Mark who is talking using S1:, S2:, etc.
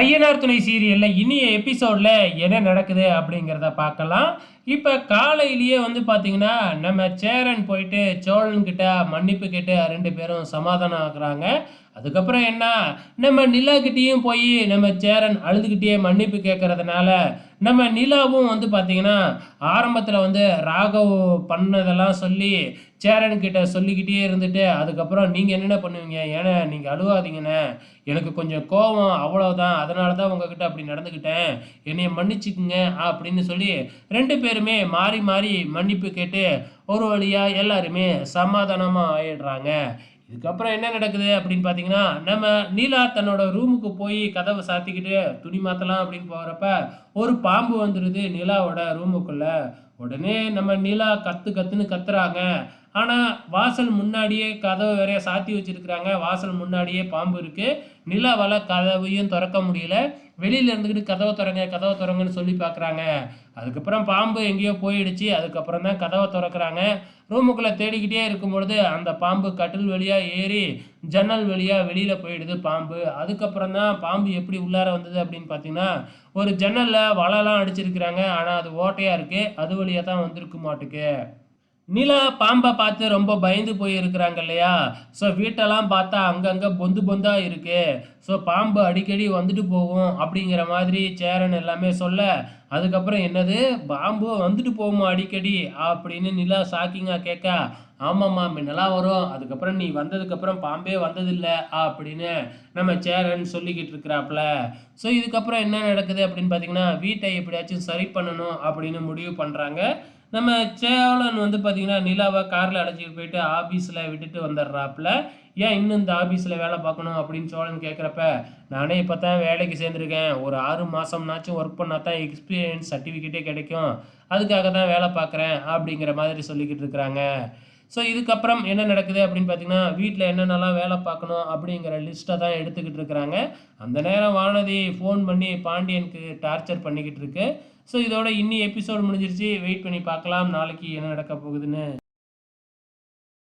S1: ஐயனார் துணை சீரியலில் இனிய எபிசோடில் என்ன நடக்குது அப்படிங்கிறத பார்க்கலாம். இப்போ காலையிலேயே வந்து பார்த்தீங்கன்னா நம்ம சேரன் போயிட்டு சோழன் கிட்ட மன்னிப்பு கேட்டு ரெண்டு பேரும் சமாதானம் ஆகுறாங்க. அதுக்கப்புறம் என்ன? நம்ம நிலாக்கிட்டேயும் போய் நம்ம சேரன் அழுதுகிட்டே மன்னிப்பு கேட்கறதுனால நம்ம நிலாவும் வந்து பார்த்தீங்கன்னா ஆரம்பத்தில் வந்து ராகவ் பண்ணதெல்லாம் சொல்லி சேரன்கிட்ட சொல்லிக்கிட்டே இருந்துட்டு அதுக்கப்புறம் நீங்கள் என்னென்ன பண்ணுவீங்க? ஏன்னா நீங்கள் அழுவாதீங்கண்ணே. எனக்கு கொஞ்சம் கோபம் அவ்வளோதான் அதனால தான் உங்ககிட்ட அப்படி நடந்துக்கிட்டேன் என்னைய மன்னிச்சுக்குங்க அப்படின்னு சொல்லி ரெண்டு பேருமே மாறி மாறி மன்னிப்பு கேட்டு ஒரு வழியாக எல்லாருமே சமாதானமாக ஆயிடுறாங்க. இதுக்கப்புறம் என்ன நடக்குது அப்படின்னு பார்த்தீங்கன்னா நம்ம நீலா தன்னோட ரூமுக்கு போய் கதவை சாத்திக்கிட்டு துணி மாற்றலாம் அப்படின்னு போகிறப்ப ஒரு பாம்பு வந்துடுது நிலாவோட ரூமுக்குள்ள உடனே நம்ம நிலா கத்து கத்துன்னு கத்துறாங்க. ஆனால் வாசல் முன்னாடியே கதவை வேறைய சாத்தி வச்சிருக்கிறாங்க. வாசல் முன்னாடியே பாம்பு இருக்குது நிலவல கதவையும் திறக்க முடியல. வெளியில இருந்துக்கிட்டு கதவை திறங்க கதவை திறங்கன்னு சொல்லி பார்க்குறாங்க அதுக்கப்புறம் பாம்பு எங்கேயோ போயிடுச்சு. அதுக்கப்புறம் தான் கதவை திறக்கிறாங்க. ரூமுக்குள்ளே தேடிக்கிட்டே இருக்கும் பொழுது அந்த பாம்பு கட்டில் வழியாக ஏறி ஜன்னல் வழியாக வெளியில் போயிடுது பாம்பு. அதுக்கப்புறம் தான் பாம்பு எப்படி உள்ளார வந்தது அப்படின்னு பார்த்தீங்கன்னா ஒரு ஜன்னலில் வலைலாம் அடிச்சிருக்கிறாங்க. ஆனால் அது ஓட்டையாக இருக்குது அது வழியாக தான் வந்திருக்கு மாட்டுக்கு. நிலா பாம்பை பார்த்து ரொம்ப பயந்து போயிருக்கிறாங்க இல்லையா? ஸோ வீட்டெல்லாம் பார்த்தா அங்கங்கே பொந்து பொந்தாக இருக்கு. ஸோ பாம்பு அடிக்கடி வந்துட்டு போகும் அப்படிங்கிற மாதிரி சேரன் எல்லாமே சொல்ல அதுக்கப்புறம் என்னது? பாம்பு வந்துட்டு போகுமா அடிக்கடி? அப்படின்னு நிலா ஷாக்கிங்காக கேட்க ஆமாம்மா மின்னலாம் வரும். அதுக்கப்புறம் நீ வந்ததுக்கப்புறம் பாம்பே வந்ததில்லை அப்படின்னு நம்ம சேரன் சொல்லிக்கிட்டு இருக்கிறாப்புல. ஸோ இதுக்கப்புறம் என்ன நடக்குது அப்படின்னு பார்த்தீங்கன்னா வீட்டை எப்படியாச்சும் சரி பண்ணணும் அப்படின்னு முடிவு பண்ணுறாங்க நம்ம சேவலன் வந்து பார்த்தீங்கன்னா நிலாவை காரில் அழைச்சிட்டு போயிட்டு ஆஃபீஸில் விட்டுட்டு வந்துடுறாப்புல. ஏன் இன்னும் இந்த ஆஃபீஸில் வேலை பார்க்கணும் அப்படின்னு சோழன் கேட்குறப்ப நானே இப்போ தான் வேலைக்கு சேர்ந்துருக்கேன். ஒரு ஆறு மாதம்னாச்சும் ஒர்க் பண்ணால் தான் எக்ஸ்பீரியன்ஸ் சர்டிஃபிகேட்டே கிடைக்கும். அதுக்காக தான் வேலை பார்க்குறேன். அப்படிங்கிற மாதிரி சொல்லிக்கிட்டு இருக்கிறாங்க. ஸோ இதுக்கப்புறம் என்ன நடக்குது அப்படின்னு பார்த்தீங்கன்னா வீட்டில் என்னென்னலாம் வேலை பார்க்கணும் அப்படிங்கிற லிஸ்ட்டை தான் எடுத்துக்கிட்டு இருக்கிறாங்க. அந்த நேரம் வானதி ஃபோன் பண்ணி பாண்டியனுக்கு டார்ச்சர் பண்ணிக்கிட்டு இருக்கு. ஸோ இதோட இன்னி எபிசோடு முடிஞ்சிருச்சு. வெயிட் பண்ணி பார்க்கலாம். நாளைக்கு என்ன நடக்க போகுதுன்னு.